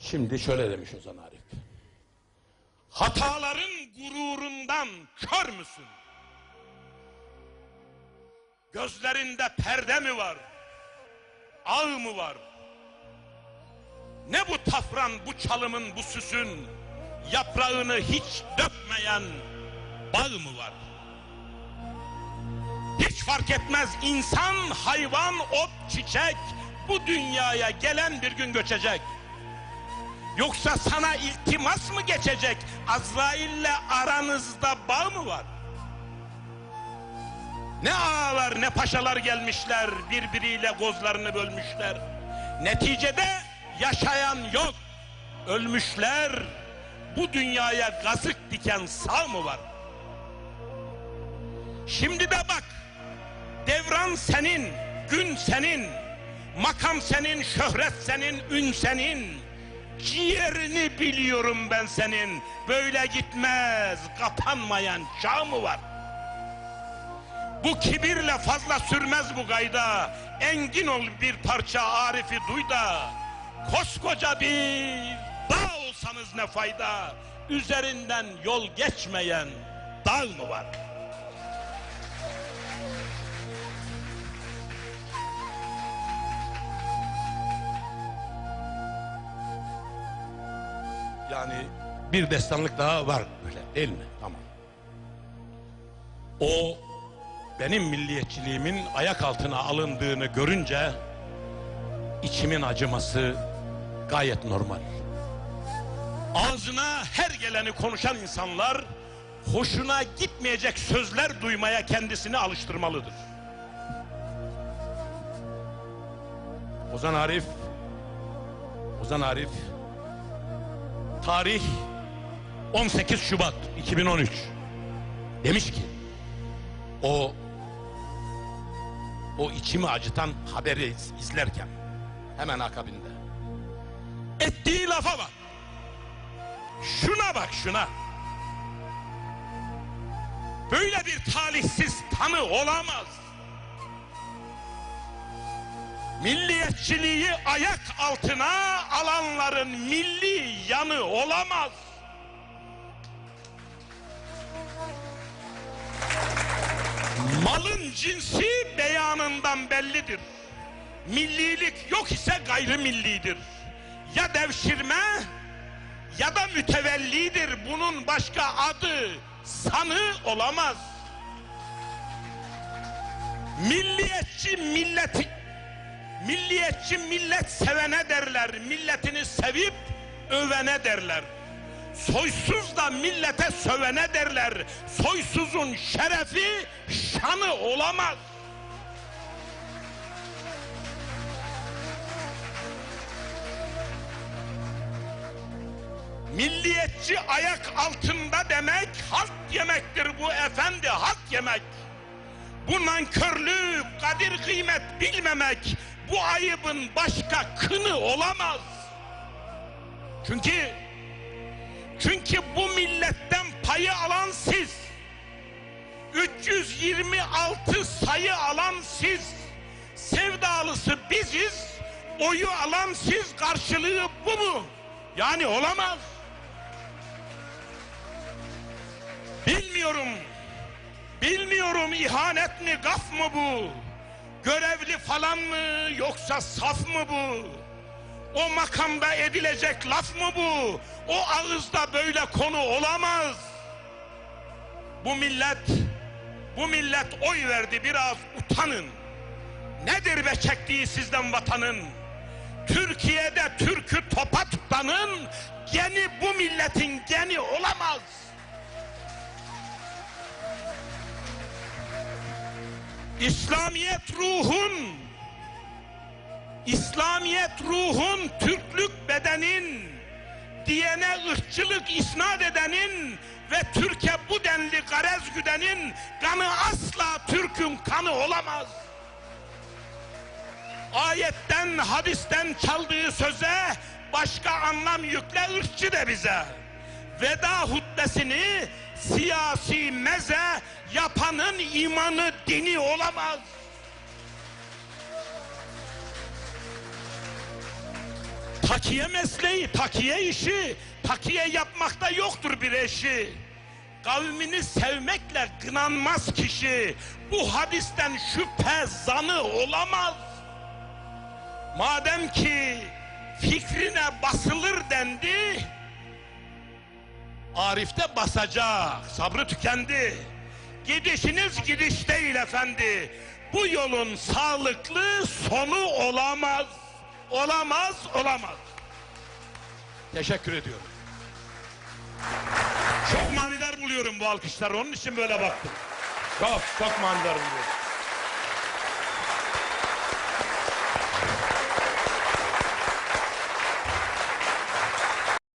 Şimdi şöyle demiş Ozan Arif. Hataların gururundan kör müsün? Gözlerinde perde mi var? Ağ mı var? Ne bu tafran, bu çalımın, bu süsün yaprağını hiç dökmeyen bağ mı var? Hiç fark etmez insan, hayvan, ot, çiçek bu dünyaya gelen bir gün göçecek. Yoksa sana iltimas mı geçecek? Azrail'le aranızda bağ mı var? Ne ağalar ne paşalar gelmişler birbiriyle gozlarını bölmüşler. Neticede yaşayan yok. Ölmüşler. Bu dünyaya gazık diken sağ mı var? Şimdi de bak. Devran senin, gün senin, makam senin, şöhret senin, ün senin. Ciğerini biliyorum ben senin. Böyle gitmez, kapanmayan çağ mı var? Bu kibirle fazla sürmez bu gayda. Engin ol bir parça Arif'i duy da. Koskoca bir dağ olsanız ne fayda. Üzerinden yol geçmeyen dağ mı var? Yani bir destanlık daha var böyle değil mi? Tamam. O benim milliyetçiliğimin ayak altına alındığını görünce içimin acıması gayet normal. Ağzına her geleni konuşan insanlar hoşuna gitmeyecek sözler duymaya kendisini alıştırmalıdır. Ozan Arif Ozan Arif Tarih 18 Şubat 2013 demiş ki o o içimi acıtan haberi iz- izlerken hemen akabinde ettiği lafa bak. Şuna bak şuna. Böyle bir talihsiz tanı olamaz milliyetçiliği ayak altına alanların milli yanı olamaz Malın cinsi beyanından bellidir. Millilik yok ise gayrimillidir. Ya devşirme ya da mütevellidir. Bunun başka adı, sanı olamaz. Milliyetçi milleti milliyetçi millet sevene derler. Milletini sevip övene derler. Soysuz da millete sövene derler. Soysuzun şerefi, şanı olamaz. Milliyetçi ayak altında demek halt yemektir bu efendi halt yemek. Bu nankörlük, kadir kıymet bilmemek bu ayıbın başka kını olamaz. Çünkü çünkü bu milletten payı alan siz. 326 sayı alan siz. Sevdalısı biziz. Oyu alan siz. Karşılığı bu mu? Yani olamaz. Bilmiyorum. Bilmiyorum ihanet mi gaf mı bu? Görevli falan mı yoksa saf mı bu? O makamda edilecek laf mı bu? O ağızda böyle konu olamaz. Bu millet, bu millet oy verdi biraz utanın. Nedir be çektiği sizden vatanın? Türkiye'de Türk'ü topa tutanın geni bu milletin geni olamaz. İslamiyet ruhun İslamiyet ruhun Türklük bedenin diyene ırkçılık isnat edenin ve Türkiye bu denli garez güdenin kanı asla Türk'ün kanı olamaz. Ayetten hadisten çaldığı söze başka anlam yükle ırkçı de bize. Veda hutbesini siyasi meze yapanın imanı dini olamaz. Takiye mesleği, takiye işi, takiye yapmakta yoktur bir eşi. Kavmini sevmekle kınanmaz kişi. Bu hadisten şüphe zanı olamaz. Madem ki fikrine basılır dendi, Arif'te basacak, sabrı tükendi. Gidişiniz gidiş değil efendi. Bu yolun sağlıklı sonu olamaz. Olamaz, olamaz. Teşekkür ediyorum. Çok manidar buluyorum bu alkışları. Onun için böyle baktım. Çok, çok manidar buluyorum.